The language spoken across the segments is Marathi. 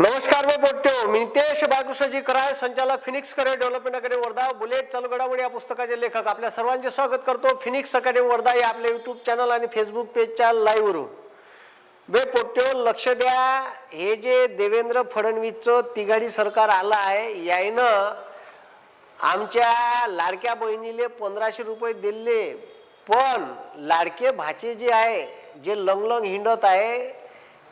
नमस्कार मी पोट्यो मी नितेश बाळकृष्णजी कराय संचालक Phoenix career development academy Wardha. Bullet चालू घडामोडी या पुस्तकाचे लेखक. आपल्या सर्वांचे स्वागत करतो फिनिक्स अकॅडमी वर्धा या आपल्या यूट्यूब चॅनल आणि फेसबुक पेजच्या लाईव्हवरून बे पोट्यो लक्ष द्या. हे जे देवेंद्र फडणवीसचं तिघाडी सरकार आलं आहे यायनं आमच्या लाडक्या बहिणीले पंधराशे रुपये दिले. पण लाडके भाचे जे आहे जे लंगलंग हिंडत आहे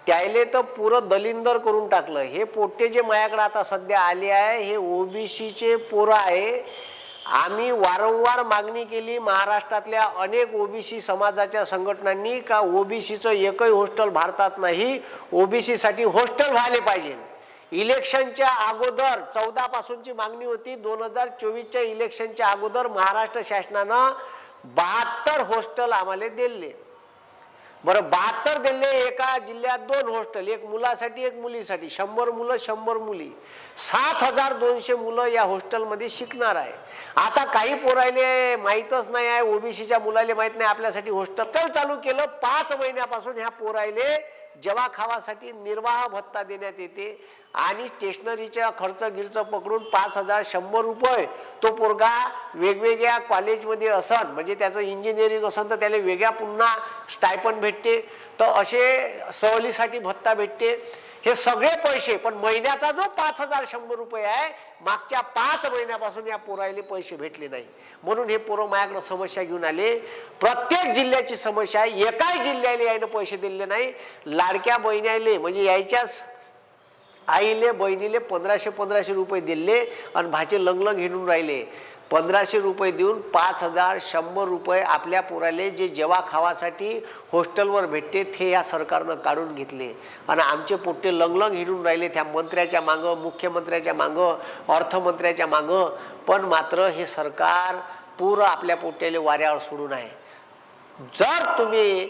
त्याले तर पुरं दलिंदर करून टाकलं. हे पोट्टे जे माझ्याकडे आता सध्या आले आहे हे ओबीसीचे पोरं आहे. आम्ही वारंवार मागणी केली महाराष्ट्रातल्या अनेक ओबीसी समाजाच्या संघटनांनी का ओबीसीचं एकही हॉस्टेल भारतात नाही ओबीसीसाठी हॉस्टेल व्हायला पाहिजे. इलेक्शनच्या अगोदर चौदा पासूनची मागणी होती. दोन हजार चोवीसच्या इलेक्शनच्या अगोदर महाराष्ट्र शासनानं बहात्तर हॉस्टेल आम्हाला दिले. बरं बहात्तर दिले एका जिल्ह्यात दोन हॉस्टेल एक मुलासाठी एक मुलीसाठी. शंभर मुलं शंभर मुली. सात हजार दोनशे मुलं या हॉस्टेलमध्ये शिकणार आहे. आता काही पोरायले माहीतच नाही आहे ओबीसीच्या मुलाले माहीत नाही आपल्यासाठी हॉस्टेल. चालू केलं पाच महिन्यापासून ह्या पोरायले जेव्हा खावासाठी निर्वाह भत्ता देण्यात येते आणि स्टेशनरीचा खर्च गिरच पकडून पाच हजार शंभर रुपये तो पोरगा वेगवेगळ्या कॉलेजमध्ये असन म्हणजे त्याचं इंजिनिअरिंग असन तर त्याला वेगळ्या पुन्हा स्टायपन भेटते. तर असे सहलीसाठी भत्ता भेटते. हे सगळे पैसे पण महिन्याचा जो पाच हजार शंभर रुपये आहे मागच्या पाच महिन्यापासून या पोरायले पैसे भेटले नाही. म्हणून हे पोरं माझ्याकडं समस्या घेऊन आले. प्रत्येक जिल्ह्याची समस्या आहे. एकाही जिल्ह्याला यायनं पैसे दिले नाही. लाडक्या बहिण्याले म्हणजे यायच्याच आईले बहिणीले पंधराशे पंधराशे रुपये दिले आणि भाचे लंगलंग हिंडून राहिले. पंधराशे रुपये देऊन पाच हजार शंभर रुपये आपल्या पोराले जे जेवा खावासाठी हॉस्टेलवर भेटते ते या सरकारनं काढून घेतले. आणि आमचे पोट्टे लंगलंग हिडून राहिले त्या मंत्र्याच्या मागं मुख्यमंत्र्याच्या मागं अर्थमंत्र्याच्या मागं. पण मात्र हे सरकार पुरं आपल्या पोट्याले वाऱ्यावर सोडून आहे. जर तुम्ही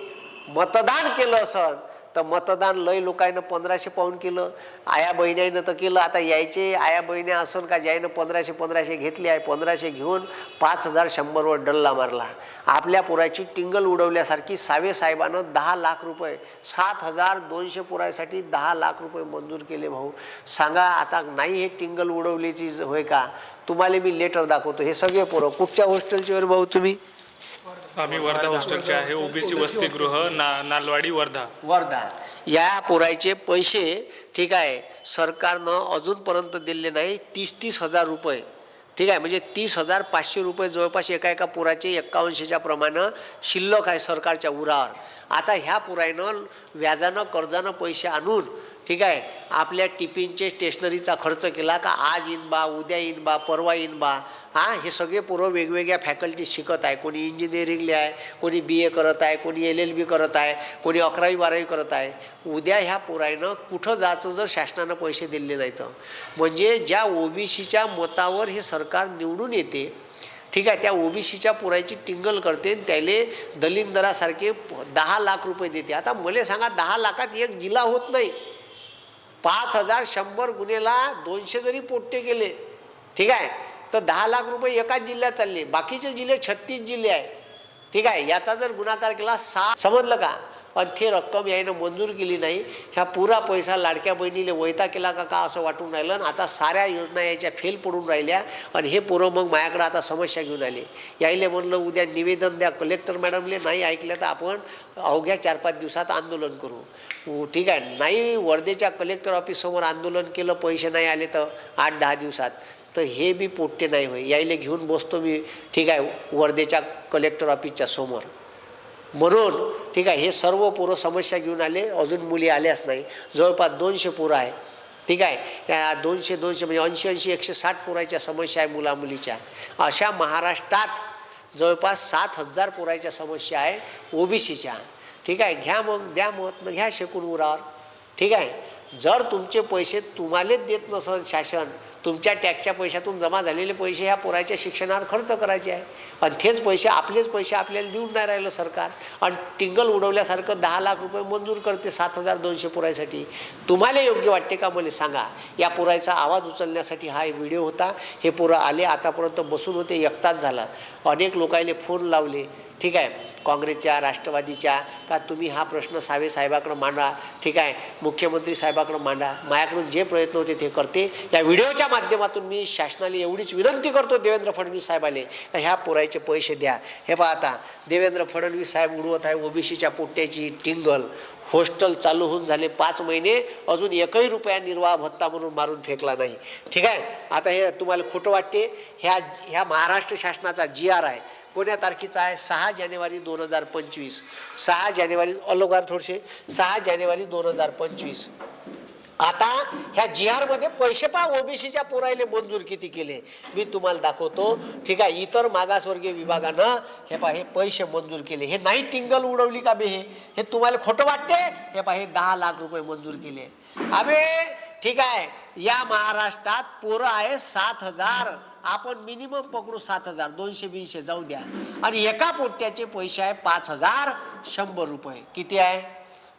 मतदान केलं असन तर मतदान लय लोकांना पंधराशे पाहून केलं. आया बहिण्यानं तर केलं. आता यायचे आया बहिण्या असून का ज्यानं पंधराशे पंधराशे घेतले आहे पंधराशे घेऊन पाच हजार शंभरवर डल्ला मारला. आपल्या पुराची टिंगल उडवल्यासारखी सावे साहेबानं दहा लाख रुपये सात हजार दोनशे पुरायसाठी दहा लाख रुपये मंजूर केले भाऊ. सांगा आता नाही हे टिंगल उडवल्याची होय का? तुम्हाला मी लेटर दाखवतो. हे सगळे पोरं कुठच्या हॉस्टेलचे भाऊ तुम्ही? आम्ही वर्धा हॉस्टेलचे आहे ओबीसी वसतिगृह ना नालवाडी वर्धा. वर्धा. या पुरायचे पैसे ठीक आहे सरकारनं अजूनपर्यंत दिले नाही तीस तीस हजार रुपये. ठीक आहे म्हणजे तीस हजार पाचशे रुपये जवळपास एका एका पुराचे एक्कावनशेच्या प्रमाणे शिल्लक आहे सरकारच्या उरावर. आता ह्या पुरायनं व्याजानं कर्जानं पैसे आणून ठीक आहे? आपल्या टिफिनचे स्टेशनरीचा खर्च केला का आज येईन बा उद्या येईन बा परवा येईन बा? हां हे सगळे पोरं वेगवेगळ्या फॅकल्टी शिकत आहे. कोणी इंजिनिअरिंगले आहे कोणी बी ए करत आहे कोणी एल एल बी करत आहे कोणी अकरावी बारावी करत आहे. उद्या ह्या पोरायनं कुठं जायचं जर शासनानं पैसे दिले नाही तर म्हणजे ज्या ओबीसीच्या मतावर हे सरकार निवडून येते ठीक आहे त्या ओबीसीच्या पुरायची टिंगल करते आणि त्याले दलिंदरासारखे दहा लाख रुपये देते. आता मला सांगा दहा लाखात एक जिल्हा होत नाही. पाच हजार शंभर गुन्हेला दोनशे जरी पोट्टे गेले ठीक आहे तर दहा लाख रुपये एकाच जिल्ह्यात चालले. बाकीचे जिल्हे छत्तीस जिल्हे आहे ठीक आहे याचा जर गुणाकार केला सहा समजलं का? पण ते रक्कम यायनं मंजूर केली नाही. ह्या पुरा पैसा लाडक्या बहिणीने वैता केला का का असं वाटून राहिलं? आणि आता साऱ्या योजना याच्या फेल पडून राहिल्या. आणि हे पोरं मग माझ्याकडे आता समस्या घेऊन आले. यायले म्हणलं उद्या निवेदन द्या कलेक्टर मॅडमले नाही ऐकलं तर आपण अवघ्या चार पाच दिवसात आंदोलन करू. ठीक आहे. नाही वर्धेच्या कलेक्टर ऑफिससमोर आंदोलन केलं पैसे नाही आले तर आठ दहा दिवसात. तर हे बी पोट्टे नाही होय. यायले घेऊन बसतो मी ठीक आहे वर्धेच्या कलेक्टर ऑफिसच्या समोर. म्हणून ठीक आहे हे सर्व पोरं समस्या घेऊन आले अजून मुली आल्याच नाही. जवळपास दोनशे पोरं आहे. ठीक आहे या दोनशे दोनशे म्हणजे ऐंशी ऐंशी एकशे साठ पोराच्या समस्या आहे मुला मुलीच्या अशा महाराष्ट्रात जवळपास सात हजार पोराच्या समस्या आहे ओबीसीच्या ठीक आहे घ्या मग द्या मत घ्या शेकून उरावर. ठीक आहे जर तुमचे पैसे तुम्हालाच देत नसल शासन तुमच्या टॅक्सच्या पैशातून जमा झालेले पैसे ह्या पोराच्या शिक्षणावर खर्च करायचे आहे. आणि तेच पैसे आपलेच पैसे आपल्याला देऊन नाही राहिलं सरकार. आणि टिंगल उडवल्यासारखं दहा लाख रुपये मंजूर करते सात हजार दोनशे पुरायसाठी. तुम्हाला योग्य वाटते का मला सांगा. या पुरायचा आवाज उचलण्यासाठी हा व्हिडिओ होता. हे पोरं आले आतापर्यंत बसून होते एकताच झाला. अनेक लोकांना फोन लावले. ठीक आहे. काँग्रेसच्या राष्ट्रवादीच्या का तुम्ही हा प्रश्न सावे साहेबाकडं मांडा ठीक आहे? मुख्यमंत्री साहेबाकडं मांडा. माझ्याकडून जे प्रयत्न होते ते करते. या व्हिडिओच्या माध्यमातून मी शासनाला एवढीच विनंती करतो देवेंद्र फडणवीस साहेबाले का ह्या पुरायचे पैसे द्या. हे पहा आता देवेंद्र फडणवीस साहेब उडवत आहे ओबीसीच्या पोट्ट्याची टिंगल. हॉस्टेल चालू होऊन झाले पाच महिने अजून एकही रुपया निर्वाह भत्ता म्हणून मारून फेकला नाही. ठीक आहे? आता हे तुम्हाला खोटं वाटते. ह्या ह्या महाराष्ट्र शासनाचा जी आर आहे. कोण्या तारखेचा आहे? सहा जानेवारी दोन हजार पंचवीस. सहा जानेवारी अलोगार थोडसे सहा जानेवारी दोन हजार पंचवीस. आता ह्या जी आरमध्ये पैसे पा ओबीसीच्या पोरायले मंजूर किती केले? मी तुम्हाला दाखवतो. ठीक आहे इतर मागासवर्गीय विभागानं हे पा हे पैसे मंजूर केले. हे नाही टिंगल उडवली का बे हे? हे तुम्हाला खोटं वाटते? हे पा हे दहा लाख रुपये मंजूर केले. अबे ठीक आहे या महाराष्ट्रात पोरं आहे सात हजार आपण मिनिमम पकडू सात हजार दोनशे बीनशे जाऊ द्या. आणि एका पोट्याचे पैसे आहे पाच हजार शंभर रुपये. किती आहे?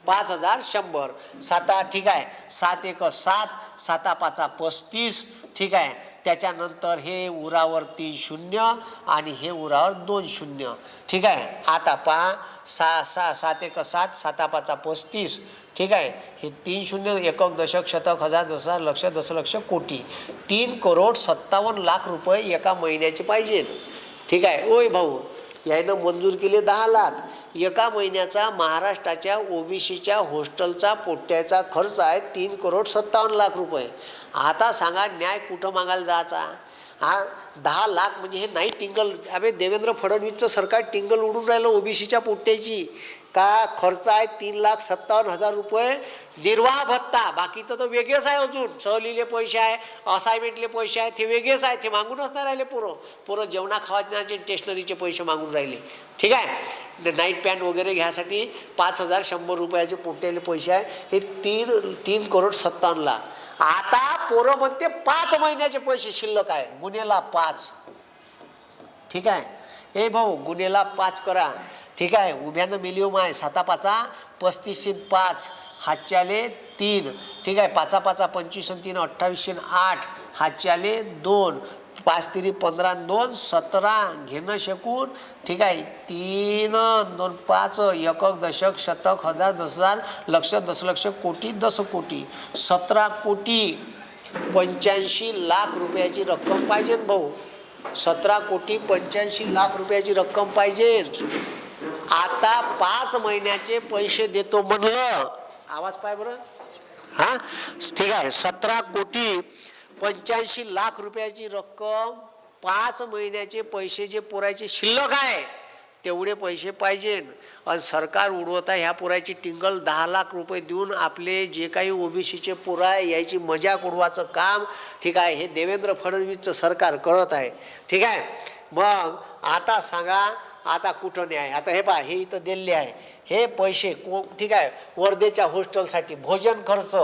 पाच हजार शंभर. साता ठीक आहे. सात एक सात साता पाचा पस्तीस ठीक आहे. त्याच्यानंतर हे उरावर तीन शून्य आणि हे उरावर दोन शून्य. ठीक आहे. आता पहा सा सा सात एक सात साता पाचा पस्तीस ठीक आहे? हे तीन शून्य एकक दशक शतक हजार दस हजार लक्ष दशलक्ष कोटी. तीन करोड सत्तावन्न लाख रुपये एका महिन्याचे पाहिजे. ठीक आहे? ओय भाऊ यायनं मंजूर केले दहा लाख. एका महिन्याचा महाराष्ट्राच्या ओबीसीच्या हॉस्टेलचा पोट्ट्याचा खर्च आहे तीन करोड सत्तावन्न लाख रुपये. आता सांगा न्याय कुठं मागायला जायचा? हा दहा लाख म्हणजे हे नाही टिंगल. अबे देवेंद्र फडणवीसचं सरकार टिंगल उडून राहिलं ओबीसीच्या पोट्ट्याची का खर्च आहे तीन लाख सत्तावन्न हजार रुपये? निर्वाह भत्ता. बाकी तर तो वेगळेच आहे अजून. सहलीले पैसे आहे असाइनमेंटले पैसे आहे ते वेगळेच आहे. ते मागूनच नाही राहिले पोरं. पोरं जेवणा खावाचे स्टेशनरीचे पैसे मागून राहिले. ठीक आहे? नाईट पॅन्ट वगैरे घ्यासाठी पाच हजार शंभर रुपयाचे पोट्याले पैसे आहे. हे तीन तीन करोड सत्तावन्न लाख. आता पोरं म्हणते पाच महिन्याचे पैसे शिल्लक आहे. गुन्हेला पाच. ठीक आहे? हे भाऊ गुन्हेला पाच करा. ठीक आहे उभ्यानं मिलियम आहे साता पाचा पस्तीसशे पाच हातच्याले तीन. ठीक आहे पाचा पाचा पंचवीस आणि तीन अठ्ठावीसशे आठ हातच्याले दोन. पाच तिरी पंधरा दोन सतरा घेणं शकून. ठीक आहे तीन दोन पाच एकक दशक शतक हजार दस हजार लक्ष दशलक्ष कोटी दस कोटी. सतरा कोटी पंच्याऐंशी लाख रुपयाची रक्कम पाहिजे भाऊ. सतरा कोटी पंच्याऐंशी लाख रुपयाची रक्कम पाहिजे. आता पाच महिन्याचे पैसे देतो म्हणलं. आवाज पाय बरं. हा? ठीक आहे. सतरा कोटी पंच्याऐंशी लाख रुपयाची रक्कम पाच महिन्याचे पैसे जे पुरायचे शिल्लक आहे तेवढे पैसे पाहिजे. आणि सरकार उडवत आहे ह्या पुरायची टिंगल दहा लाख रुपये देऊन आपले जे काही ओबीसीचे पुरा आहे याची मजाक उडवायचं काम ठीक आहे हे देवेंद्र फडणवीसचं सरकार करत आहे. ठीक आहे? मग आता सांगा आता कुठं न्याय? आता हे पहा हे इथं दिलेले आहे. हे पैसे को ठीक आहे वर्धेच्या हॉस्टेलसाठी भोजन खर्च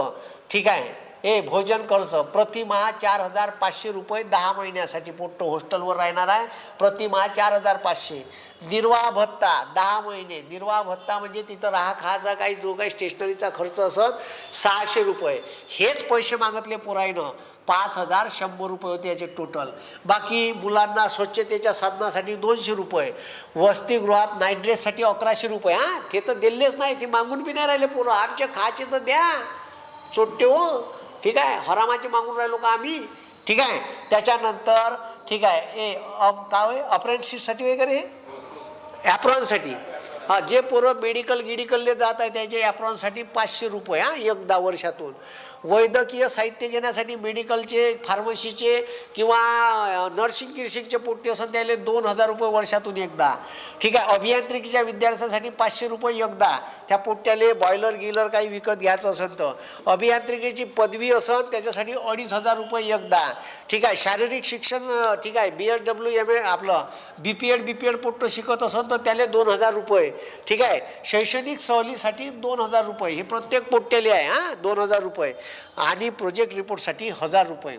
ठीक आहे. हे भोजन खर्च प्रतिमाह चार हजार पाचशे रुपये दहा महिन्यासाठी पोट्ट हॉस्टेलवर राहणार आहे. प्रतिमाह चार हजार पाचशे निर्वाह भत्ता दहा महिने. निर्वाह भत्ता म्हणजे तिथं राहा खायचा काही जो काही स्टेशनरीचा खर्च असत सहाशे रुपये. हेच पैसे मागितले पुरायनं. पाच हजार शंभर रुपये होते याचे टोटल बाकी मुलांना स्वच्छतेच्या साधनासाठी दोनशे रुपये. वसतिगृहात नाईट ड्रेससाठी अकराशे रुपये. हां ते तर दिलेच नाही ते मागून बी नाही राहिले पोरं. आमचे खायचे तर द्या. चोट्टे हो. ठीक आहे हरामाचे मागून राहिलो का आम्ही? ठीक आहे. त्याच्यानंतर ठीक आहे ए अप काय होय? अप्रेंटिसशिपसाठी वगैरे? हे ॲप्रॉनसाठी हां जे पोरं मेडिकल गिडिकलले जात आहे त्याचे ॲप्रॉनसाठी पाचशे रुपये हा एकदा वर्षातून. वैद्यकीय साहित्य घेण्यासाठी मेडिकलचे फार्मसीचे किंवा नर्सिंग गिर्सिंगचे पोट्टे असं त्याले दोन हजार रुपये वर्षातून एकदा. ठीक आहे अभियांत्रिकीच्या विद्यार्थ्यांसाठी पाचशे रुपये एकदा. त्या पोट्ट्याले बॉयलर गिलर काही विकत घ्यायचं असेल तर. अभियांत्रिकीची पदवी असेल त्याच्यासाठी अडीच हजार रुपये एकदा. ठीक आहे शारीरिक शिक्षण ठीक आहे B Ed W M A आपलं B P Ed B P Ed पोट्ट शिकत असेल तर त्याला दोन हजार रुपये. ठीक आहे शैक्षणिक सहलीसाठी दोन हजार रुपये. हे प्रत्येक पोट्ट्याले आहे हां दोन हजार रुपये. आणि प्रोजेक्ट रिपोर्टसाठी हजार रुपये.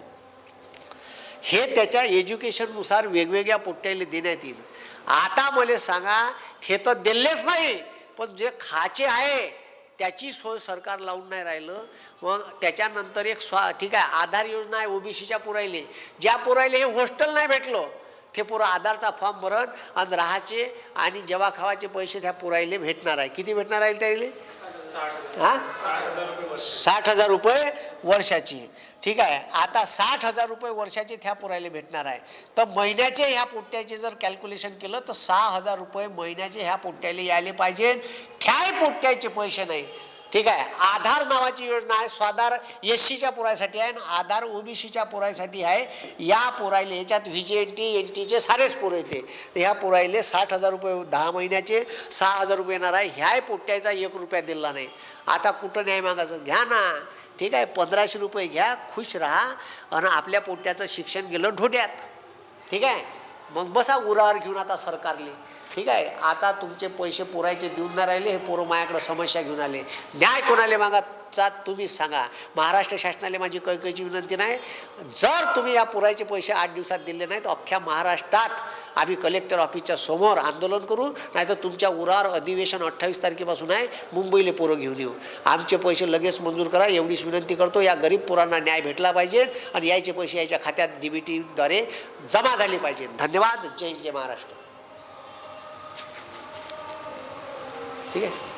हे त्याच्या एज्युकेशननुसार वेगवेगळ्या पोट्ट्याला देण्यात येईल. आता मला सांगा हे तर दिलेच नाही पण जे खाचे आहे त्याची सोय सरकार लावून नाही राहिलं. मग त्याच्यानंतर एक स्वा ठीक आहे आधार योजना आहे ओबीसीच्या पुरायले. ज्या पुरायले हे हॉस्टेल नाही भेटलं ते पुरं आधारचा फॉर्म भरण आणि राहायचे आणि जेवा खावाचे पैसे त्या पुरायले भेटणार आहे. किती भेटणार आहे त्याला हा? साठ हजार रुपये वर्षाची. ठीक आहे. आता साठ हजार रुपये वर्षाचे त्या पुरायला भेटणार आहे. तर महिन्याचे ह्या पोट्ट्याचे जर कॅल्क्युलेशन केलं तर सहा हजार रुपये महिन्याचे ह्या पोट्ट्याला यायले पाहिजे. त्याही पोट्ट्याचे पैसे नाही. ठीक आहे. आधार नावाची योजना आहे. स्वाधार एस सीच्या पुरायसाठी आहे आणि आधार ओबीसीच्या पुरायसाठी आहे. या पुरायले ह्याच्यात V G N T N टीचे सारेच पुर येते. तर ह्या पुरायले साठ हजार रुपये दहा महिन्याचे सहा हजार रुपये येणार आहे. ह्याही पोट्ट्याचा एक रुपया दिला नाही. आता कुठं न्याय मागायचं? घ्या ना. ठीक आहे. पंधराशे रुपये घ्या. खुश राहा. आणि आपल्या पोट्ट्याचं शिक्षण गेलं ढोड्यात. ठीक आहे? मग बसा उरावर घेऊन आता सरकारले. ठीक आहे आता तुमचे पैसे पुरायचे देऊन नाही राहिले हे पोरं माझ्याकडे समस्या घेऊन आले. न्याय कोणाले चा तुम्ही सांगा. महाराष्ट्र शासनाला माझी कैकईची विनंती नाही. जर तुम्ही या पुरायचे पैसे आठ दिवसात दिले नाही तर अख्ख्या महाराष्ट्रात आम्ही कलेक्टर ऑफिसच्या समोर आंदोलन करू. नाहीतर तुमच्या उरार अधिवेशन अठ्ठावीस तारखेपासून आहे. मुंबईला पोरं घेऊन येऊ. आमचे पैसे लगेच मंजूर करा. एवढीच विनंती करतो. या गरीब पोरांना न्याय भेटला पाहिजे आणि यायचे पैसे याच्या खात्यात डी बी टीद्वारे जमा झाले पाहिजे. धन्यवाद. जय हिंद, जय महाराष्ट्र. ठीक आहे?